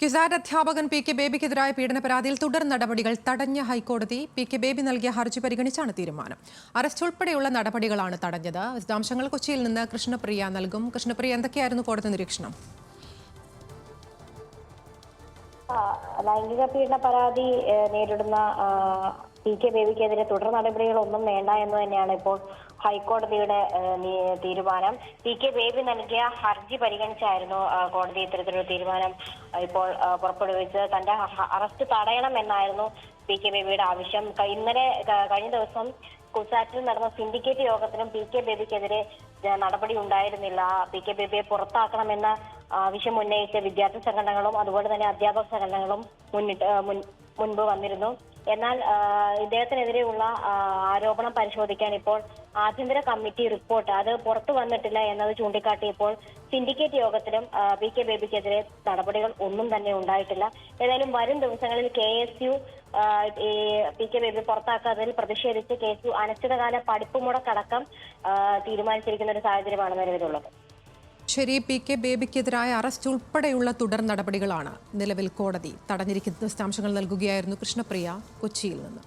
കിസാറ്റ് അധ്യാപകൻ P K ബേബിക്കെതിരായ പീഡന പരാതിയിൽ തുടർ നടപടികൾ തടഞ്ഞ ഹൈക്കോടതി പി കെ ബേബി നൽകിയ ഹർജി പരിഗണിച്ചാണ് തീരുമാനം. അറസ്റ്റ് ഉൾപ്പെടെയുള്ള നടപടികളാണ് തടഞ്ഞത്. വിശദാംശങ്ങൾ കൊച്ചിയിൽ നിന്ന് കൃഷ്ണപ്രിയ നൽകും. കൃഷ്ണപ്രിയ എന്തൊക്കെയായിരുന്നു കോടതി നിരീക്ഷണം? ലൈംഗിക പീഡന പരാതി നേരിടുന്ന പി കെ ബേബിക്കെതിരെ തുടർ നടപടികളൊന്നും വേണ്ട എന്ന് തന്നെയാണ് ഇപ്പോൾ ഹൈക്കോടതിയുടെ തീരുമാനം. പി കെ ബേബി നൽകിയ ഹർജി പരിഗണിച്ചായിരുന്നു കോടതി ഇത്തരത്തിലൊരു തീരുമാനം ഇപ്പോൾ പുറപ്പെടുവിച്ചത്. പുറപ്പെടുവിച്ച് തന്റെ അറസ്റ്റ് തടയണം എന്നായിരുന്നു പി കെ ബേബിയുടെ ആവശ്യം. ഇന്നലെ കഴിഞ്ഞ ദിവസം കുസാറ്റിൽ നടന്ന സിൻഡിക്കേറ്റ് യോഗത്തിലും പി കെ ബേബിക്കെതിരെ നടപടി ഉണ്ടായിരുന്നില്ല. പി കെ ബേബിയെ പുറത്താക്കണമെന്ന ആവശ്യം ഉന്നയിച്ച വിദ്യാർത്ഥി സംഘടനകളും അതുപോലെ തന്നെ അധ്യാപക സംഘടനകളും മുന്നിട്ട് മുൻപ് വന്നിരുന്നു. എന്നാൽ ഇദ്ദേഹത്തിനെതിരെയുള്ള ആരോപണം പരിശോധിക്കാൻ ഇപ്പോൾ ആഭ്യന്തര കമ്മിറ്റി റിപ്പോർട്ട് അത് പുറത്തു വന്നിട്ടില്ല എന്നത് ചൂണ്ടിക്കാട്ടിയപ്പോൾ സിൻഡിക്കേറ്റ് യോഗത്തിലും പി കെ ബേബിക്കെതിരെ നടപടികൾ ഒന്നും തന്നെ ഉണ്ടായിട്ടില്ല. ഏതായാലും വരും ദിവസങ്ങളിൽ കെ എസ് യു ഈ പി കെ ബേബി പുറത്താക്കാതിൽ പ്രതിഷേധിച്ച് കെ എസ് യു അനിശ്ചിതകാല പഠിപ്പ് മുടക്കടക്കം തീരുമാനിച്ചിരിക്കുന്ന ഒരു സാഹചര്യമാണ് നിലവിലുള്ളത്. ശരി പി കെ ബേബിക്കെതിരായ അറസ്റ്റ് ഉൾപ്പെടെയുള്ള തുടർ നടപടികളാണ് നിലവിൽ കോടതി തടഞ്ഞിരിക്കുന്ന വിശദാംശങ്ങൾ നൽകുകയായിരുന്നു കൃഷ്ണപ്രിയ കൊച്ചിയിൽ നിന്ന്.